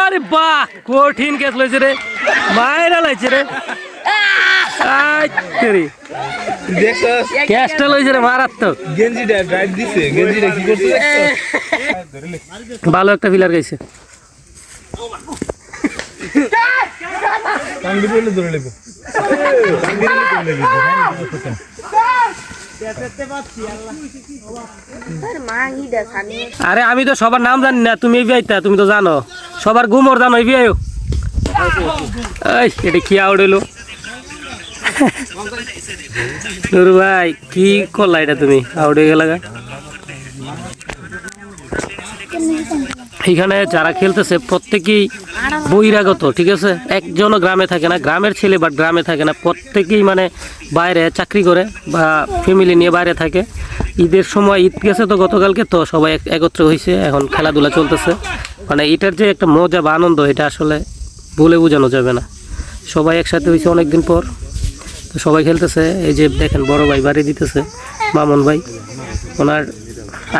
আরে বাহ কঠিন কেস লইছে রে। মায়েরা লাইছে রে। ক্যাশটা লইছে রে মারাত্মক। গেঞ্জিটা ড্রাইভ দিছে। গেঞ্জিটা কি করছে? ভালো একটা ফিলার গাইছে। ধরে আরে আমি তো সবার নাম জানি না, তুমি বিয়াইতা, তুমি তো জানো। সবার গুমর জানো, এই এটা কি আউট হইল? ভাই, কি করলা এটা তুমি? আউট হয়ে গেলা গা? এখানে যারা খেলতেছে প্রত্যেকেই বহিরাগত, ঠিক আছে? একজনও গ্রামে থাকে না, গ্রামের ছেলে বাট গ্রামে থাকে না, প্রত্যেকেই মানে বাইরে চাকরি করে বা ফ্যামিলি নিয়ে বাইরে থাকে। ঈদের সময় ঈদ গেছে তো গতকালকে তো সবাই এক- একত্র হয়েছে এখন খেলাধুলা চলতেছে। মানে এটার যে একটা মজা বা আনন্দ, এটা আসলে বলে বোঝানো যাবে না। সবাই একসাথে হয়েছে অনেকদিন পর। তো সবাই খেলতেছে, এই যে দেখেন বড় ভাই বাড়ি দিতেছে, মামুন ভাই। ওনার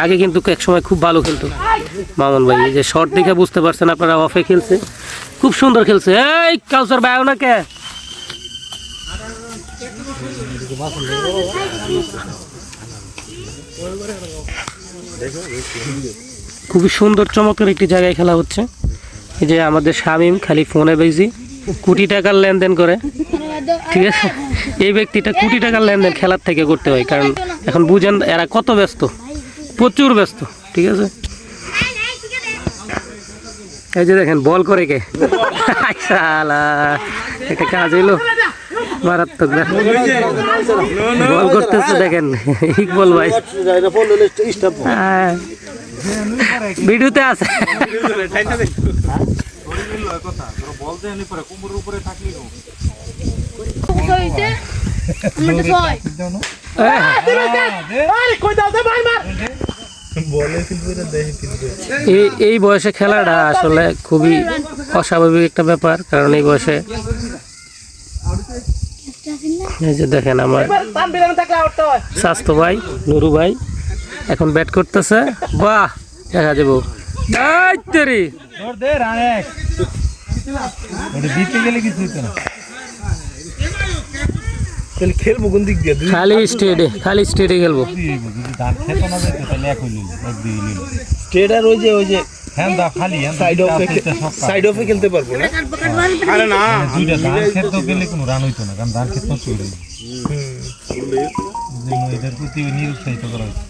আগে কিন্তু এক সময় খুব ভালো খেলতো। মামুন ভাই, এই যে শর্ট দেখে বুঝতে পারছেন আপনারা অফে খেলছে। খুব সুন্দর খেলছে। এই, কাউসার ভাই ওনাকে খুবই সুন্দর, চমৎকার একটি জায়গায় খেলা হচ্ছে। এই যে আমাদের শামিম, খালি ফোনে বেশি কোটি টাকার লেনদেন করে। ঠিক আছে? এই ব্যক্তিটা কোটি টাকার লেনদেন খেলার থেকে করতে হয়, কারণ এখন বুঝেন এরা কত ব্যস্ত। প্রচুর ব্যস্ত ঠিক আছে? এই যে দেখেন বল করে কে? শালা একটা কাজ হইল। মারাত্মক না? বল করতেছে দেখেন ইকবল ভাই। হ্যাঁ। ভিডিওতে আছে। বলে কিন্তু এটা দেখে কিন্তু এই এই বয়সে খেলাটা আসলে খুবই অস্বাভাবিক একটা ব্যাপার কারণ এই বয়সে এই যে দেখেন আমার স্বাস্থ্য ভাই নুরু ভাই এখন ব্যাট করতেছে। বাহ দেখা যাব। এই তেরি। ধর দে রানেক ওটা দিতে গেলে কিছু না। তাহলে খেলব কোন দিক দিয়ে? খালি স্টেডে খালি স্টেডে খেলব। যদি ধান খেত না যেত তাহলে এক হইল এক দুই হইল স্ট্রেটার ওই যে ওই যে হ্যাঁ দা খালি হ্যাঁ সাইড অফে সাইড অফে খেলতে পারব না? আরে না। দুইটা ধান খেত গেলে কোনো রান হইতো না কারণ ধান খেত নষ্ট যায় এদের প্রতি নিরুৎসাহিত করা হয়েছে।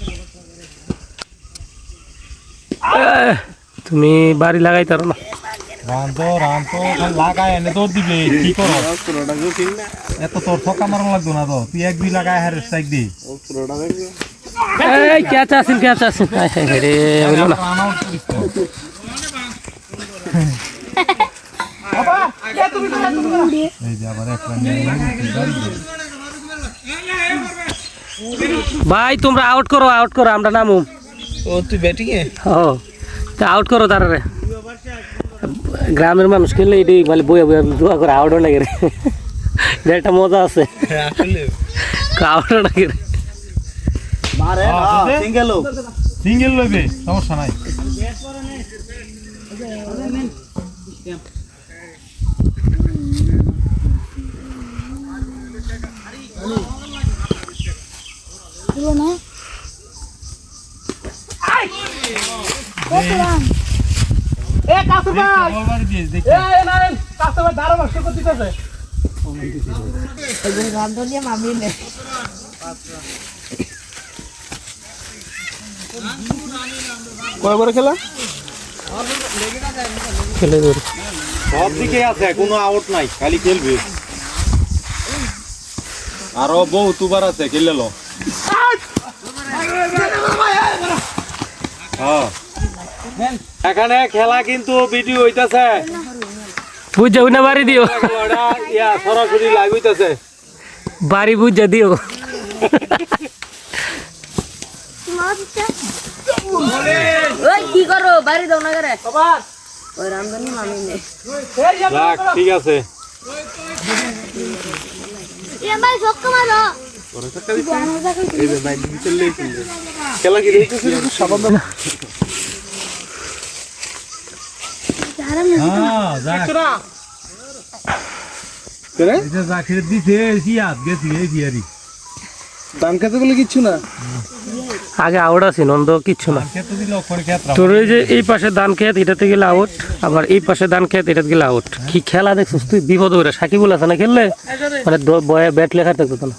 তুমি বাড়ি লাগাই তারো না। রান তো রান তো লাগায় এনে তোর দিবে কি করো এত তোর থকা মারণ লাগতো না তো। তুই এক দুই লাগায় হারে স্ট্রাইক দি। এই ক্যাচ আসেন ক্যাচ আসেন হায় রে হইল না। আউট। ভাই তোমরা আউট করো আউট করো আমরা নামুম। ও তুই ব্যাটিং এ? ও তা আউট করো তারারে গ্রামের মানুষ খেললে এটি মানে বয়ে বয়ে দোয়া করে আউটও লাগে রে। একটা মজা আছে হ্যাঁ আসলে আউটও লাগে রে সিঙ্গেল সিঙ্গেল লইবে সমস্যা নাই বল দেখি কয় বড় খেলা? খেলে ধরে সব দিকে আছে, কোনো আউট নাই, খালি খেলবে। আরও বহু তুবার আছে, খেলে লো। হ্যাঁ। এখানে খেলা কিন্তু ভিডিও হইতাছে। বুঝা উনা বাড়ি দিও। ইয়া সরাসরি লাইভ হইতাছে বাড়ি বুঝা দিও। কি করো? বাড়ি দাও না করে। ওই রামধনী মামি নেই ঠিক আছে। খেলা কি একটু সাবধান হ্যাঁ যাক করে এই যে জাকির দিছে সিয়াত গেছি এই বিয়ারি ধান খেতে বলে কিচ্ছু না? আগে আউট আছে নন্দ কিচ্ছু না। তোর ওই যে এই পাশে ধান খেত এটাতে গেলে আউট। আবার এই পাশে ধান খেত এটাতে গেলে আউট। কি খেলা দেখছিস? তুই বিপদ করে সাকিবুল আছে না খেললে? মানে বয়ে ব্যাট লেখা থাকতো না।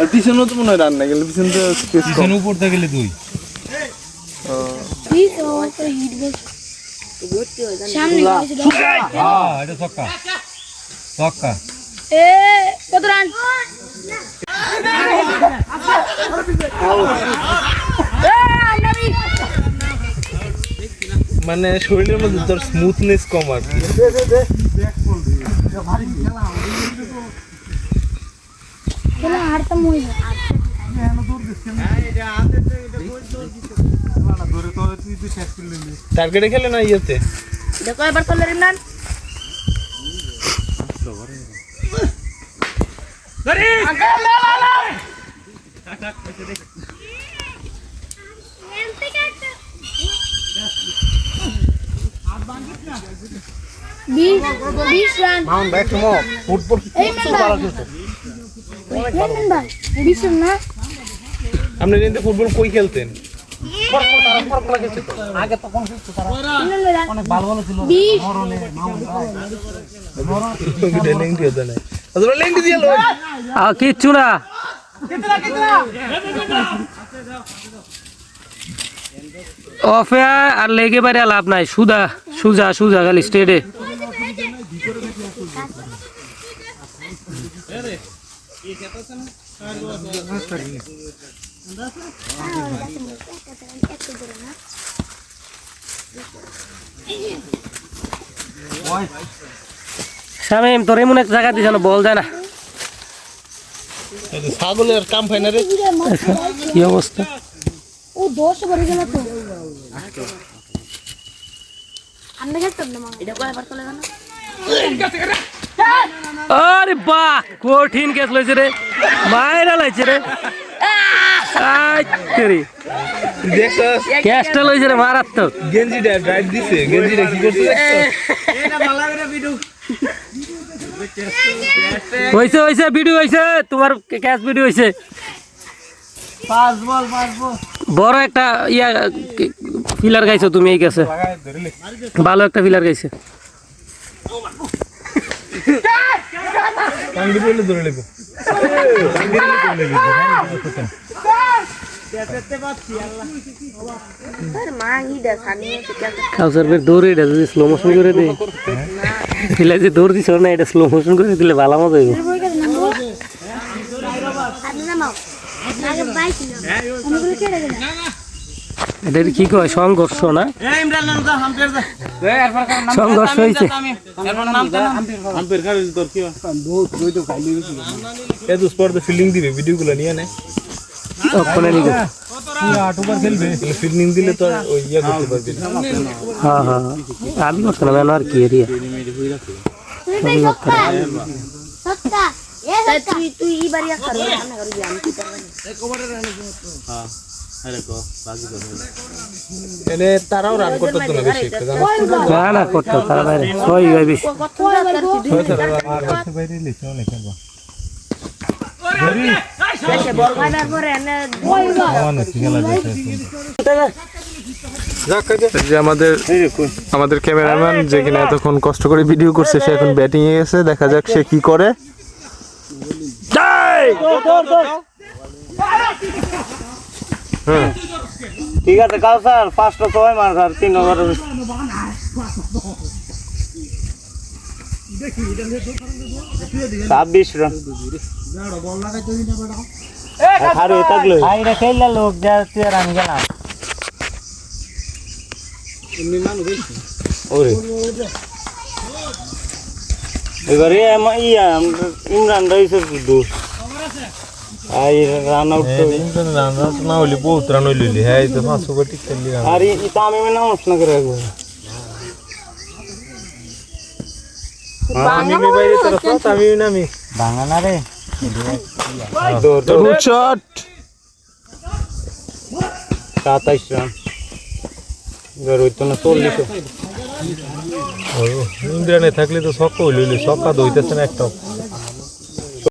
আর পিছনেও তো মনে হয় রান না গেলে পিছন তো পিছনে উপর থেকে গেলে দুই। হ্যাঁ এটা ছক্কা। ছক্কা। এ কত রান? মানে শরীরের মধ্যে তোর স্মুথনেস কম আর কি। খেলা হারতাম মনে টার্গেটে খেলে না ইয়েতে? দেখো এবার চলে রিমনান বিশ বিশ রান। ফুটবল এই মেন ভাই। না? আপনি কিন্তু ফুটবল কই খেলতেন? কিচ্ছু না। অফে আর লেগে বাইরে লাভ নাই। সুদা সুজা সুজা খালি স্টেডে শামিম তোর এমন একটা জায়গা দিছ না বল যায় না। ছাগলের কাম হয় না রে। কি অবস্থা? ও দোষ ভরে গেল তো। আরে বাহ কঠিন কেস লইছে রে। মায়েরা লাইছে রে। আই তেরি দেখছস ক্যাশটা লইছে রে মারাত্মক। গেঞ্জিটা ড্রাইভ দিছে গেঞ্জিটা কি করছে দেখছস হইছে হইছে ভিডিও হইছে তোমার ক্যাশ ভিডিও হইছে। বড় একটা ইয়া ফিলার গাইছো তুমি এই গেছে। ভালো একটা ফিলার গাইছে। টাঙ্গি বলে ধরে নেব এটা যদি স্লো মোশন করে দে যে দৌড় দিছ না এটা স্লো মোশন করে দিলে ভালো মজা হইব এটা কি কয়? সংঘর্ষ না? সংঘর্ষ হয়েছে। এত স্পর্ধা ফিল্ডিং দিবে ভিডিওগুলো নিয়ে নে। নিয়ে ইয়ে হ্যাঁ হ্যাঁ আমি করতে আর কি এরিয়া? তুই তুই ই বাড়ি কর সামনে করবি আমি কি করব? এনে তারাও রান করতে তো না বেশি না না করতে তারা বাইরে। ছয় হয় বেশি। আমাদের আমাদের ক্যামেরাম্যান যে কিনা এতক্ষণ কষ্ট করে ভিডিও করছে সে এখন ব্যাটিং এ গেছে। দেখা যাক সে কি করে। ঠিক আছে কাল স্যার পাঁচটা ছয় মার স্যার তিন নম্বর ছাব্বিশ রান খেললা লোক যা তুই আমি গেলাম। ওরে। এবারে ইমরান রয়েছে শুধু আর রান আউট তো রান না হইলে বহুত রান হইলি হ্যাঁ এই তো পাঁচশো কোটি খেললি আর এটা আমি মানে অনুষ্ঠান করে রাখব আমি বাইরে তোর আমি নামি ভাঙা না রে দৌড় দৌড় গুড শট সাতাইশ রান এবার হইতো না চল্লিশ ইন্দ্রানে থাকলে তো ছক্কা হইল ছক্কা দইতেছে না একটা